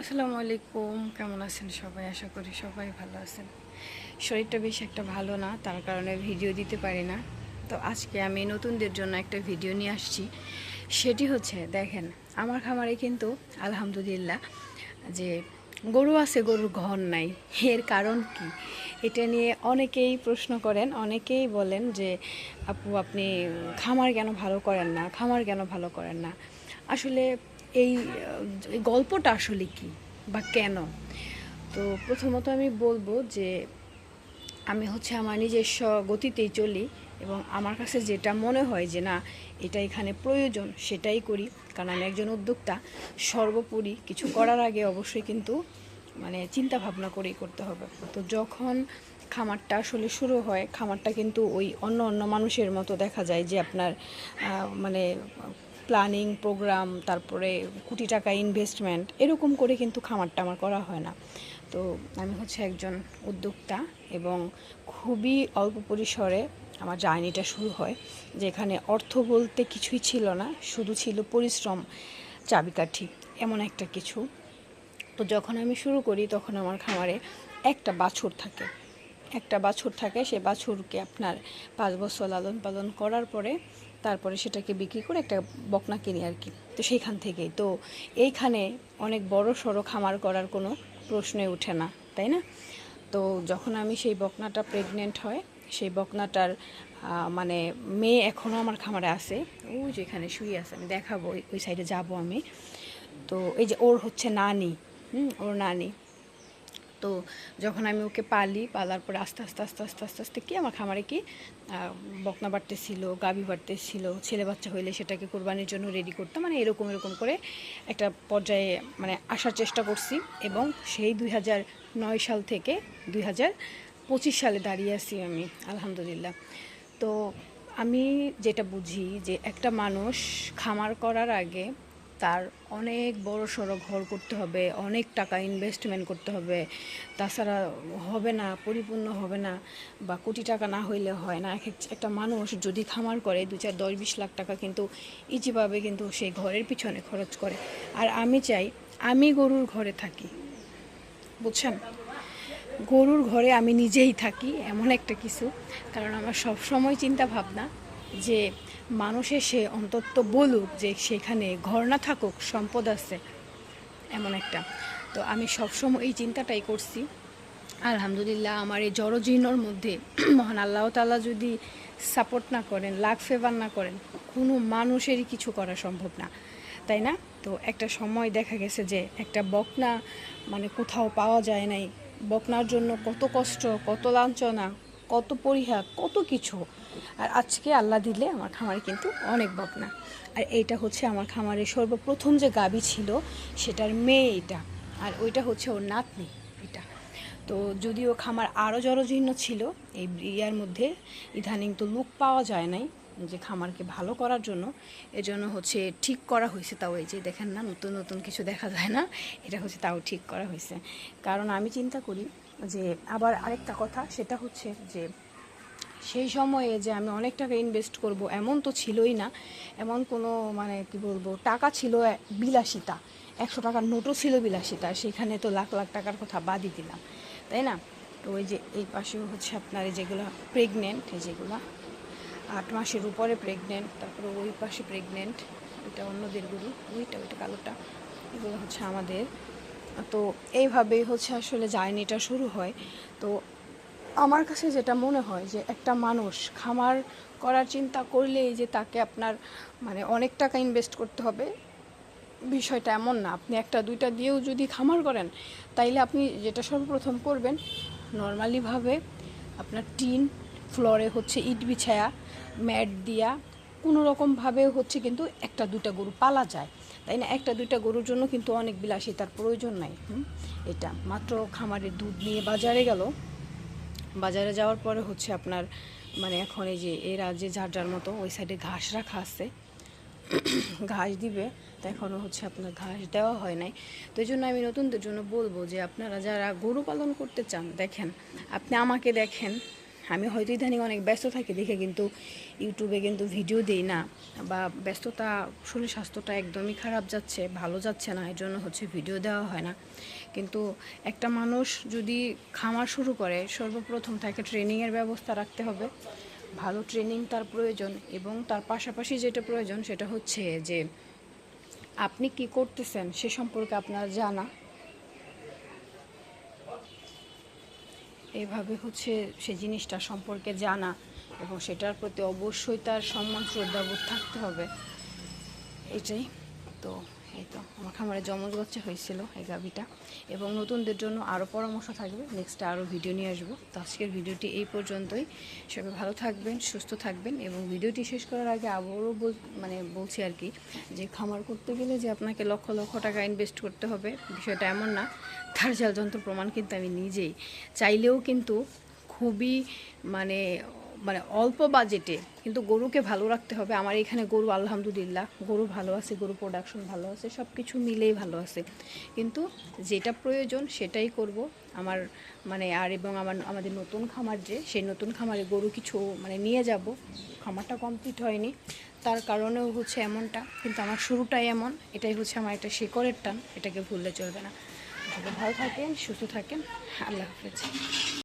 আসসালামু আলাইকুম। কেমন আছেন সবাই? আশা করি সবাই ভালো আছেন। শরীরটা বেশ একটা ভালো না, তার কারণে ভিডিও দিতে পারি না। তো আজকে আমি নতুনদের জন্য একটা ভিডিও নিয়ে আসছি। সেটি হচ্ছে, দেখেন, আমার খামারে কিন্তু আলহামদুলিল্লাহ যে গরু আছে, গরুর ঘর নাই। এর কারণ কি? এটা নিয়ে অনেকেই প্রশ্ন করেন, অনেকেই বলেন যে, আপু, আপনি খামার কেন ভালো করেন না? খামার কেন ভালো করেন না? আসলে এই গল্পটা আসলে কি বা কেন? তো প্রথমত আমি বলব যে আমি হচ্ছে আমার নিজস্ব গতিতেই চলি এবং আমার কাছে যেটা মনে হয় যে না, এটা এখানে প্রয়োজন সেটাই করি। কারণ আমি একজন উদ্যোক্তা, সর্বোপরি কিছু করার আগে অবশ্যই কিন্তু মানে চিন্তা ভাবনা করেই করতে হবে। তো যখন খামারটা আসলে শুরু হয়, খামারটা কিন্তু ওই অন্য অন্য মানুষের মতো দেখা যায় যে আপনার মানে প্ল্যানিং প্রোগ্রাম তারপরে কোটি টাকা ইনভেস্টমেন্ট এরকম করে কিন্তু খামারটা আমার করা হয় না। তো আমি হচ্ছে একজন উদ্যোক্তা এবং খুবই অল্প পরিসরে আমার জার্নিটা শুরু হয়, যেখানে অর্থ বলতে কিছুই ছিল না, শুধু ছিল পরিশ্রম, চাবিকাঠি, এমন একটা কিছু। তো যখন আমি শুরু করি, তখন আমার খামারে একটা বাছুর থাকে। একটা বাছুর থাকে, সে বাছুরকে আপনার পাঁচ বছর লালন পালন করার পরে তারপরে সেটাকে বিক্রি করে একটা বকনা কিনি আর কি। তো সেইখান থেকেই। তো এইখানে অনেক বড় সড়ো খামার করার কোনো প্রশ্নই ওঠে না, তাই না? তো যখন আমি সেই বকনাটা প্রেগনেন্ট হয়, সেই বকনাটার মানে মেয়ে এখনও আমার খামারে আছে। ও যেখানে শুয়ে আছে, আমি দেখাবো, ওই- ওই সাইডে যাব আমি। তো এই যে ওর হচ্ছে নানি, হুম, ওর নানি। তো যখন আমি ওকে পালি, পালার পরে আস্তে আস্তে আস্তে আস্তে আস্তে আস্তে কি আমার খামারে কি বকনা বাড়তেছিল, গাভী বাড়তেছিল, ছেলে বাচ্চা হইলে সেটাকে কোরবানির জন্য রেডি করতাম। মানে এরকম এরকম করে একটা পর্যায়ে মানে আসার চেষ্টা করছি এবং সেই দুই নয় সাল থেকে দুই পঁচিশ সালে দাঁড়িয়ে আছি আমি, আলহামদুলিল্লাহ। তো আমি যেটা বুঝি যে একটা মানুষ খামার করার আগে তার অনেক বড় সড়ো ঘর করতে হবে, অনেক টাকা ইনভেস্টমেন্ট করতে হবে। তাছাড়া হবে না, পরিপূর্ণ হবে না বা কোটি টাকা না হইলে হয় না। এক এক- একটা মানুষ যদি খামার করে দু চার দশ বিশ লাখ টাকা কিন্তু ইজিভাবে কিন্তু সেই ঘরের পিছনে খরচ করে। আর আমি চাই, আমি গরুর ঘরে থাকি, বুঝছেন? গরুর ঘরে আমি নিজেই থাকি, এমন একটা কিছু। কারণ আমার সব সময় চিন্তা ভাবনা যে মানুষে সে অন্তত বলুক যে সেখানে ঘর না থাকুক, সম্পদ আছে, এমন একটা। তো আমি সবসময় এই চিন্তাটাই করছি। আলহামদুলিল্লাহ, আমার এই জড়জীর্ণর মধ্যে মহান আল্লাহ তাআলা যদি সাপোর্ট না করেন, লাখ ফেভার না করেন, কোনো মানুষেরই কিছু করা সম্ভব না, তাই না? তো একটা সময় দেখা গেছে যে একটা বকনা মানে কোথাও পাওয়া যায় নাই। বকনার জন্য কত কষ্ট, কত লাঞ্ছনা, কত পরিহার কত কিছু। আর আজকে আল্লাহ দিলে আমার খামারে কিন্তু অনেক বকনা। আর এইটা হচ্ছে আমার খামারের সর্বপ্রথম যে গাবি ছিল, সেটার মেয়ে এটা। আর ওইটা হচ্ছে ওর নাতনি এটা। তো যদিও খামার আরও জরজীর্ণ ছিল, এই ইয়ার মধ্যে ইদানিং তো লুক পাওয়া যায় নাই যে খামারকে ভালো করার জন্য। এজন্য হচ্ছে ঠিক করা হয়েছে তাও এই যে দেখেন না, নতুন নতুন কিছু দেখা যায় না, এটা হচ্ছে তাও ঠিক করা হয়েছে। কারণ আমি চিন্তা করি যে আবার আরেকটা কথা, সেটা হচ্ছে যে সেই সময়ে যে আমি অনেক টাকা ইনভেস্ট করব, এমন তো ছিলই না। এমন কোনো মানে কি বলব, টাকা ছিল বিলাসিতা। একশো টাকার নোটও ছিল বিলাসিতা, সেখানে তো লাখ লাখ টাকার কথা বাদই দিলাম। তাই না? তো ওই যে এই পাশেও হচ্ছে আপনার যেগুলো প্রেগনেন্ট যেগুলো, আট মাসের উপরে প্রেগনেন্ট তারপরে ওই পাশে প্রেগনেন্ট ওইটা অন্যদের গরু, ওইটা ওইটা কালোটা, এগুলো হচ্ছে আমাদের। তো এইভাবেই হচ্ছে আসলে জার্নিটা শুরু হয়। তো আমার কাছে যেটা মনে হয় যে একটা মানুষ খামার করার চিন্তা করলেই যে তাকে আপনার মানে অনেক টাকা ইনভেস্ট করতে হবে, বিষয়টা এমন না। আপনি একটা, দুইটা দিয়েও যদি খামার করেন, তাইলে আপনি যেটা সর্বপ্রথম করবেন নর্মালিভাবে আপনার টিন ফ্লোরে হচ্ছে ইট বিছায়া, ম্যাট দিয়া কোনো রকমভাবে হচ্ছে কিন্তু একটা, দুইটা গরু পালা যায়। তাই না? একটা, দুইটা গরুর জন্য কিন্তু অনেক বিলাসিতার প্রয়োজন নাই। এটা মাত্র খামারের দুধ নিয়ে বাজারে গেল। বাজারে যাওয়ার পরে হচ্ছে আপনার মানে এখন এই যে এরা যে যার যার মতো ওই সাইডে ঘাস রাখা আছে, ঘাস দিবে, তো এখনও হচ্ছে আপনার ঘাস দেওয়া হয় নাই। তো এই জন্য আমি নতুনদের জন্য বলব যে আপনারা যারা গরু পালন করতে চান, দেখেন, আপনি আমাকে দেখেন আমি হয়তো ইদানিং অনেক ব্যস্ত থাকি দেখে কিন্তু ইউটিউবে কিন্তু ভিডিও দিই না। বা ব্যস্ততা শরীর স্বাস্থ্যটা একদমই খারাপ যাচ্ছে, ভালো যাচ্ছে না এর জন্য হচ্ছে ভিডিও দেওয়া হয় না। কিন্তু একটা মানুষ যদি খামার শুরু করে, সর্বপ্রথম তাকে ট্রেনিংয়ের ব্যবস্থা রাখতে হবে। ভালো ট্রেনিং তার প্রয়োজন এবং তার পাশাপাশি যেটা প্রয়োজন সেটা হচ্ছে যে, আপনি কি করতেছেন সে সম্পর্কে আপনার জানা। এভাবে হচ্ছে সে জিনিসটা সম্পর্কে জানা এবং সেটার প্রতি অবশ্যই তার সম্মান, শ্রদ্ধাবোধ থাকতে হবে। এটাই তো। এই তো, আমার খামারে জমজ বাচ্চা হয়েছিল এই গাভিটা। এবং নতুনদের জন্য আরও পরামর্শ থাকবে নেক্সটে আরও ভিডিও নিয়ে আসব। তো আজকের ভিডিওটি এই পর্যন্তই। সবাই ভালো থাকবেন, সুস্থ থাকবেন এবং ভিডিওটি শেষ করার আগে আবারও মানে বলছি আর কি যে খামার করতে গেলে যে আপনাকে লক্ষ লক্ষ টাকা ইনভেস্ট করতে হবে, বিষয়টা এমন না। তার জাল যন্ত্র প্রমাণ কিন্তু আমি নিজেই। চাইলেও কিন্তু খুবই মানে মানে অল্প বাজেটে কিন্তু গরুকে ভালো রাখতে হবে। আমার এখানে গরু আলহামদুলিল্লাহ, গরু ভালো আছে, গরু প্রোডাকশন ভালো আছে সব কিছু মিলেই ভালো আছে। কিন্তু যেটা প্রয়োজন সেটাই করব। আমার মানে আর এবং আমার, আমাদের নতুন খামার যে, সেই নতুন খামারে গরু কিছু মানে নিয়ে যাব। খামারটা কমপ্লিট হয়নি। তার কারণেও হচ্ছে এমনটা, কিন্তু আমার শুরুটাই এমন। এটাই হচ্ছে আমার একটা শেকড়ের টান, এটাকে ভুললে চলবে না। ভালো থাকেন, সুস্থ থাকেন। আল্লাহ হাফেজ।